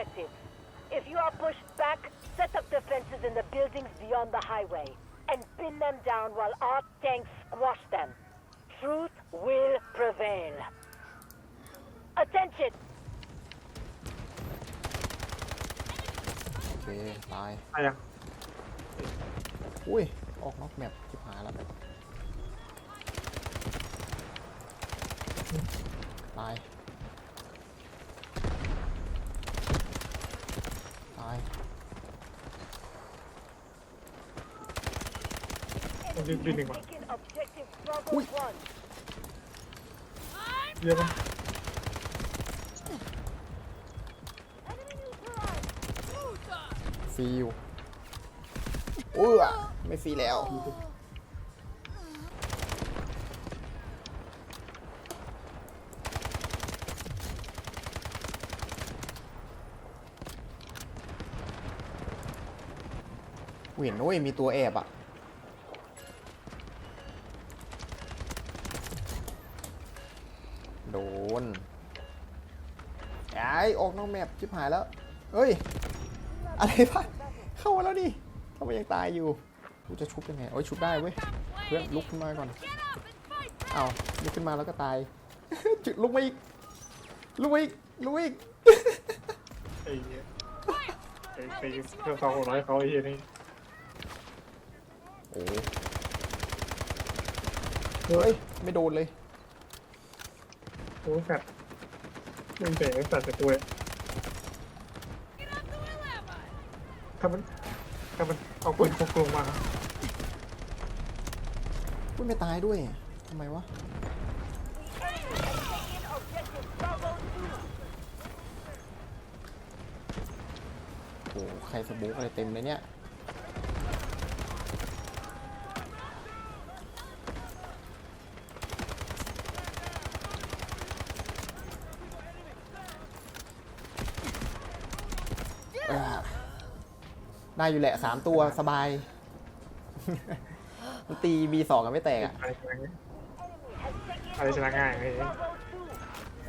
objectives. If you are pushed back, set up defenses in the buildings beyond the highway and pin them down while our tanks squash them. Truth will prevail. Attention! โอเค ตาย ตายยัง อุ้ย ออกนอกแมปชิบหายแล้ว ตาย มันบินบินหนึ่งว่ะ Taken objective Bravo Ui. 1. เยอะปะฟรีอยู่เอ้อไม่ฟรีแล้วกูเห็นนะเว้ยมีตัวแอบอะโดนไอ้ายออก นอกแมปชิบหายแล้วเฮ้ย อะไรปะเข้ามาแล้วดิทำไมยังตายอยู่กูจะชุบยังไงโอ้ยชุบได้เว้ย เพื่อนลุกขึ้นมาก่อน เอาลุกขึ้นมาแล้วก็ตาย จุดลุกมาอีก ลุกมาอีก ลุกมาอีกไอ้เหี้ยไอ้ไอ้เครื่องสองร้อยเขาไอ้เหี้ยนี่โอ้เฮ้ย ไม่โดนเลยโอ้ยแฟดมึงเตะแฟดใส่กูเลย ถ้ามันถ้ามันเอาปืนพกลงมาพูดไม่ตายด้วยทำไมวะโอ้ใครสบุกอะไรเต็มเลยเนี่ย อ่า ได้อยู่แหละสามตัวสบาย มันตี B2 กันไม่แตกอะอะไรชนะง่ายอะไรชนะง่ายไอ้เหี้ย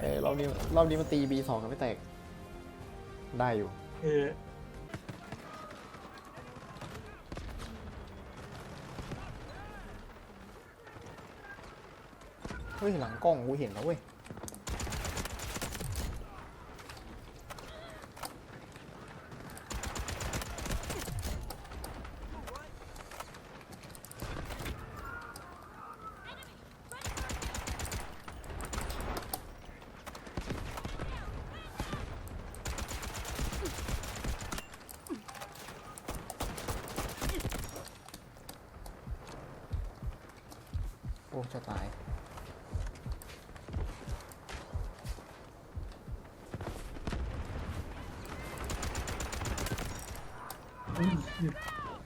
เออรอบนี้รอบนี้มันตี B2 กันไม่แตก ได้อยู่เฮ้ยเฮ้ยหลังกล้องกูเห็นแล้วเว้ย โอ้จะตาย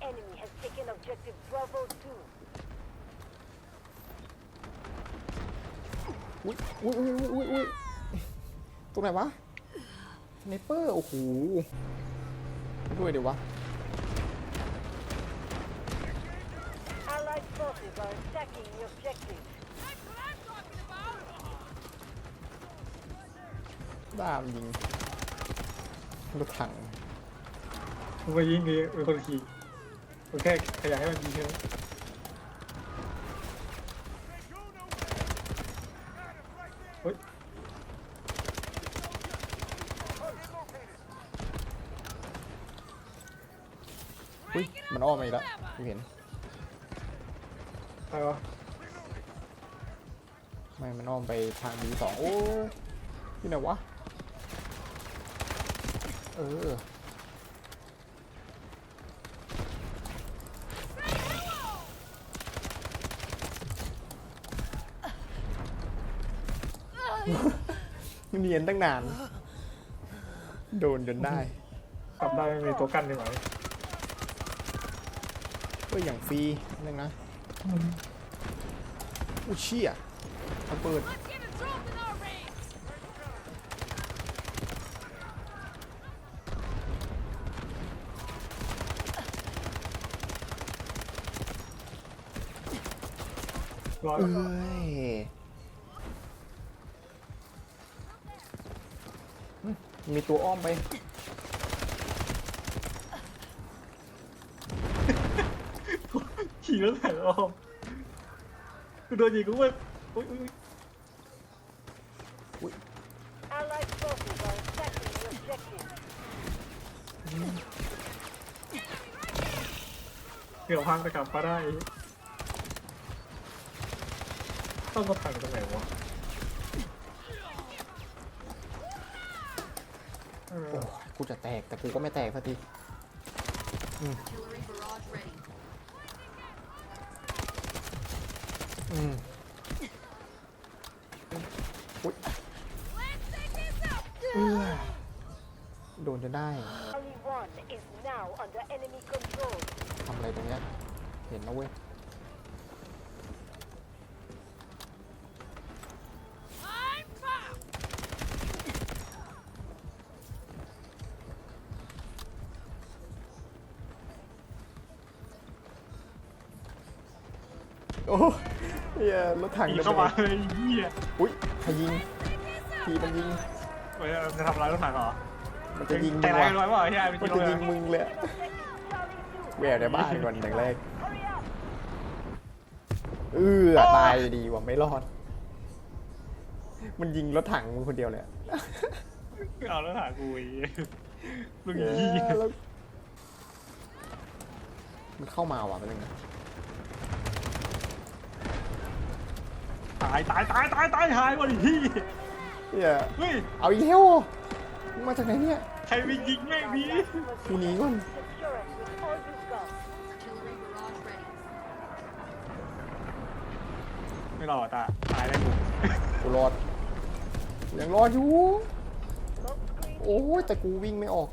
Enemy has taken objective Bravo 2. อุ้ยอุ้ยอุ้ยอุ้ยอุ้ยตรงไหนวะสไนเปอร์ โอ้โหด้วยเดี๋ยววะ Allied forces are attacking the objective. ด้ามยิงรถถังมึงไปยิงดิเป็นคนขี่มึงแค่ขยายให้มันยิงใช่ไหมเฮ้ยอุ้ยมันอ้อมมาอีกแล้วกูเห็น อะไรวะไม่มันอ้อมไปทาง B2 โอ้ยที่ไหนวะ เออเนียนตั้งนาน โดนจนได้กลับได้ไม่มีตัวกั้นดีกว่าก็อย่างฟรีนึงนะ อู้เชี่ยระเบิดร้อยเอ้ยอืมมีตัวอ้อมไป ยิงแล้วถ่ายออกกูโดนยิงกูไปอุ้ยอุ้ย Allied forces are attacking the objective. เกี่ยวพังไปกลับมาได้ ต้องมาถ่ายตรงไหนวะเออโอ้ยกูจะแตกแต่กูก็ไม่แตกสักที อืมอุ๊ยเอื้อโดนจะได้ Only one is now under enemy control. ทำอะไรตรงเนี้ยเห็นนะเว้ย โอ้เฮียรถถังยิงระเข้าเบิมาดเลยเหี้ยอุ้ยใครยิงทีมันยิงเฮ้ยมันจะทำร้ายรถถังเหรอมันจะยิงแต่มึงไรว่ะกันไว้เปล่าไอ้เหี้ยเป็นมันกิโลจะเลยิยงมึงเลยอะ Objective Charlie 2. แหววในบ้านก่อนอย่างแรก Hurry up. เออตายดีว่ะไม่รอด มันยิงรถถังมึงคนเดียวเลยอะเอารถถังกูไอ้เหี้ยลูกเย้ยี่แล้วมันเข้ามาว่ะมันนึงนะายตายตายตายตายหายวันที่เฮียเฮ้ยเอาอีกแล้วเหรอมึงมาจากไหนเนี่ยใครไปยิงแม่งดีกูหนีก่อน Secure it with all you've got. Artillery barrage ready. ไม่รอดอะตายแล้วกูกูรอดกูยังรอดอยู่ Smoke screen โอ้ยแต่กูวิ่งไม่ออก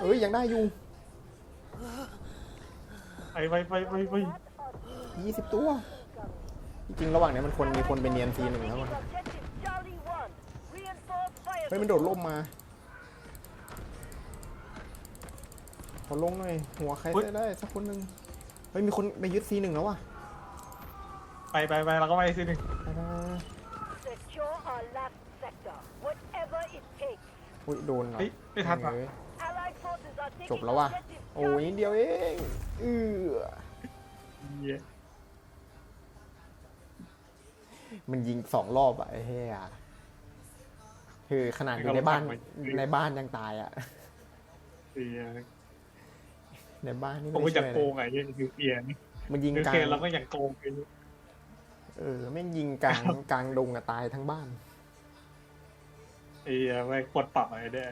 เอ้ยยังได้อยู่ ไปไปไปไปไปยี่สิบตัว จริงๆระหว่างนี้มันควรมีคนไปเนียนซีหนึ่งแล้วมัน Objective Charlie 1. Reinforced fire. เฮ้ยมันโดดร่มมาขอลงหน่อย หัวใครได้ได้สักคนหนึ่งเฮ้ยมีคนไปยึดซีหนึ่งแล้วว่ะ ไปไปไปเราก็ไปสิหนึ่งไปไปไป Secure our last sector. Whatever it takes. อุ้ยโดนเหรอเฮ้ยไม่ทันว่ะเอ้ย Allied forces are taking จบแล้วว่ะ objective โอ้ย Charlie นิดเดียวเองเออเหี้ยมันยิงสองรอบอะไอ้เหี้ยคือขนาดอยู่ในบ้านในบ้านยังตายอะเสียในบ้านนี่ผมไม่ก็ได้จะช่วยโกเลยงไงเนี่ยคือเปลี่ยนมันยิงคือกลาเคงเราก็ยังโกงกันเออแม่งยิงกลางกลางดงอะตายทั้งบ้านไอ้เหี้ยไม่กดปรับอะไรได้